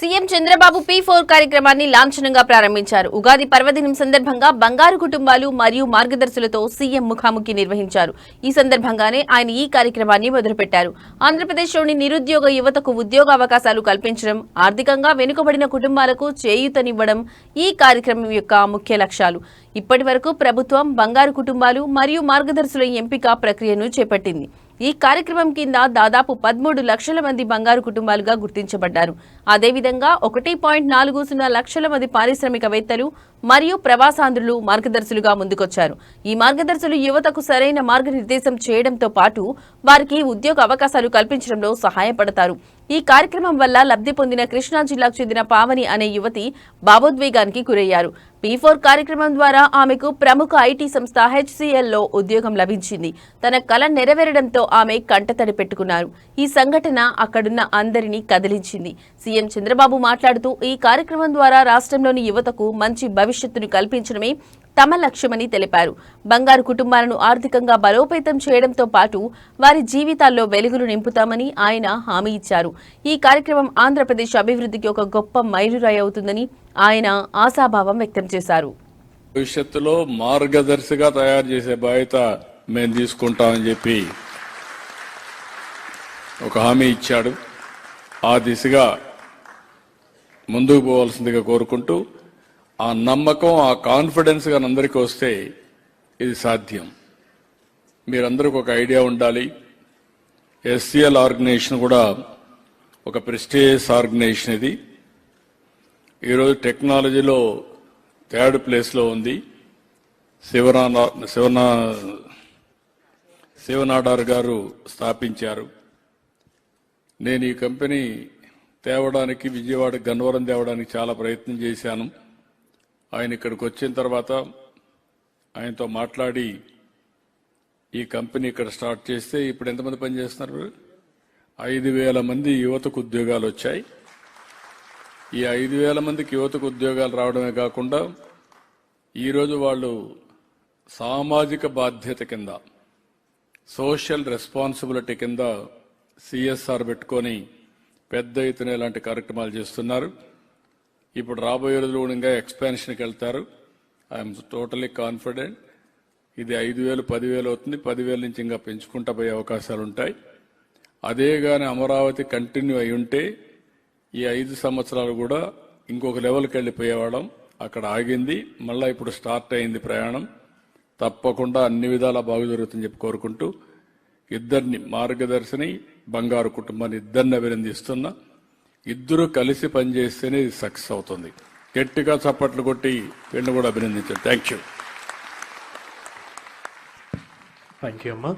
CM Chandrababu P four కార్యక్రమాన్ని లాంఛనంగా ప్రారంభించారు. ఉగాది పర్వదినం సందర్భంగా బంగారు కుటుంబాలు మరియు మార్గదర్శులతో సీఎం ముఖాముఖి నిర్వహించారు. ఈ సందర్భంగానే ఆయన ఈ కార్యక్రమాన్ని మొదలుపెట్టారు. ఆంధ్రప్రదేశ్లోని నిరుద్యోగ యువతకు ఉద్యోగ అవకాశాలు కల్పించడం ఆర్థికంగా వెనుకబడిన కుటుంబాలకు చేయూతనివ్వడం ఈ కార్యక్రమం యొక్క ముఖ్య లక్ష్యాలు. ఇప్పటి ప్రభుత్వం బంగారు కుటుంబాలు మరియు మార్గదర్శుల ఎంపిక ప్రక్రియను చేపట్టింది. ఈ కార్యక్రమం కింద దాదాపు పదమూడు లక్షల మంది బంగారు కుటుంబాలుగా గుర్తించబడ్డారు. అదేవిధంగా ఒకటి పాయింట్ నాలుగు సున్నా లక్షల మంది పారిశ్రామికవేత్తలు మరియు ప్రవాసాంధ్రులు మార్గదర్శులుగా ముందుకొచ్చారు. ఈ మార్గదర్శులు యువతకు సరైన మార్గనిర్దేశం చేయడంతో పాటు వారికి ఉద్యోగ అవకాశాలు కల్పించడంలో సహాయపడతారు. ఈ కార్యక్రమం వల్ల లబ్ధి పొందిన కృష్ణా జిల్లాకు చెందిన పావని అనే యువతి భావోద్వేగానికి గురయ్యారు. పీ ఫోర్ కార్యక్రమం ద్వారా ఆమెకు ప్రముఖ ఐటీ సంస్థ హెచ్సిఎల్లో ఉద్యోగం లభించింది. తన కళ నెరవేరడంతో ఆమె కంటతడి పెట్టుకున్నారు. ఈ సంఘటన అక్కడున్న అందరినీ కదిలించింది. సీఎం చంద్రబాబు మాట్లాడుతూ ఈ కార్యక్రమం ద్వారా రాష్ట్రంలోని యువతకు మంచి భవిష్యత్తును కల్పించడమే తమ లక్ష్యమని తెలిపారు. బంగారు కుటుంబాలను ఆర్థికంగా బలోపేతం చేయడంతో పాటు వారి జీవితాల్లో వెలుగులు నింపుతామని ఆయన హామీ ఇచ్చారు. ఈ కార్యక్రమం ఆంధ్రప్రదేశ్ అభివృద్ధికి ఒక గొప్ప మైలురాయి అవుతుందని ఆయన ఆశాభావం వ్యక్తం చేశారు. భవిష్యత్తులో మార్గదర్శిగా తయారు చేసే బాధ్యత మేము తీసుకుంటామని చెప్పి ఒక హామీ ఇచ్చాడు. ఆ దిశగా ముందుకు పోవాల్సిందిగా కోరుకుంటూ ఆ నమ్మకం ఆ కాన్ఫిడెన్స్ కానీ అందరికీ వస్తే ఇది సాధ్యం. మీరందరికి ఒక ఐడియా ఉండాలి. ఎస్సీఎల్ ఆర్గనైజేషన్ కూడా ఒక ప్రెస్టీజియస్ ఆర్గనైజేషన్ ఇది. ఈరోజు టెక్నాలజీలో థర్డ్ ప్లేస్లో ఉంది. శివనా శివనా శివనాడార్ గారు స్థాపించారు. నేను ఈ కంపెనీ తేవడానికి విజయవాడ గన్నవరం తేవడానికి చాలా ప్రయత్నం చేశాను. ఆయన ఇక్కడికి వచ్చిన తర్వాత ఆయనతో మాట్లాడి ఈ కంపెనీ ఇక్కడ స్టార్ట్ చేస్తే ఇప్పుడు ఎంతమంది పనిచేస్తున్నారు ఐదు వేల మంది యువతకు ఉద్యోగాలు వచ్చాయి. ఈ ఐదు వేల మందికి యువతకు ఉద్యోగాలు రావడమే కాకుండా ఈరోజు వాళ్ళు సామాజిక బాధ్యత కింద సోషల్ రెస్పాన్సిబిలిటీ కింద సిఎస్ఆర్ పెట్టుకొని పెద్ద ఎత్తున ఇలాంటి కార్యక్రమాలు చేస్తున్నారు. ఇప్పుడు రాబోయే రోజులు కూడా ఇంకా ఎక్స్పాన్షన్కి వెళ్తారు. ఐఎమ్ టోటలీ కాన్ఫిడెంట్ ఇది ఐదు వేలు పదివేలు అవుతుంది. పదివేల నుంచి ఇంకా పెంచుకుంటా పోయే అవకాశాలు ఉంటాయి. అదే కానీ అమరావతి కంటిన్యూ అయి ఉంటే ఈ ఐదు సంవత్సరాలు కూడా ఇంకొక లెవెల్కి వెళ్ళిపోయేవాళ్ళం. అక్కడ ఆగింది. మళ్ళీ ఇప్పుడు స్టార్ట్ అయింది ప్రయాణం. తప్పకుండా అన్ని విధాలా బాగు జరుగుతుందని చెప్పి కోరుకుంటూ ఇద్దరిని మార్గదర్శిని బంగారు కుటుంబాన్ని ఇద్దరిని అభినందిస్తున్నా. ఇద్దరు కలిసి పనిచేస్తేనే ఇది సక్సెస్ అవుతుంది. గట్టిగా చప్పట్లు కొట్టి వీళ్ళని కూడా అభినందించారు థ్యాంక్ యూ. థ్యాంక్ యూ అమ్మా.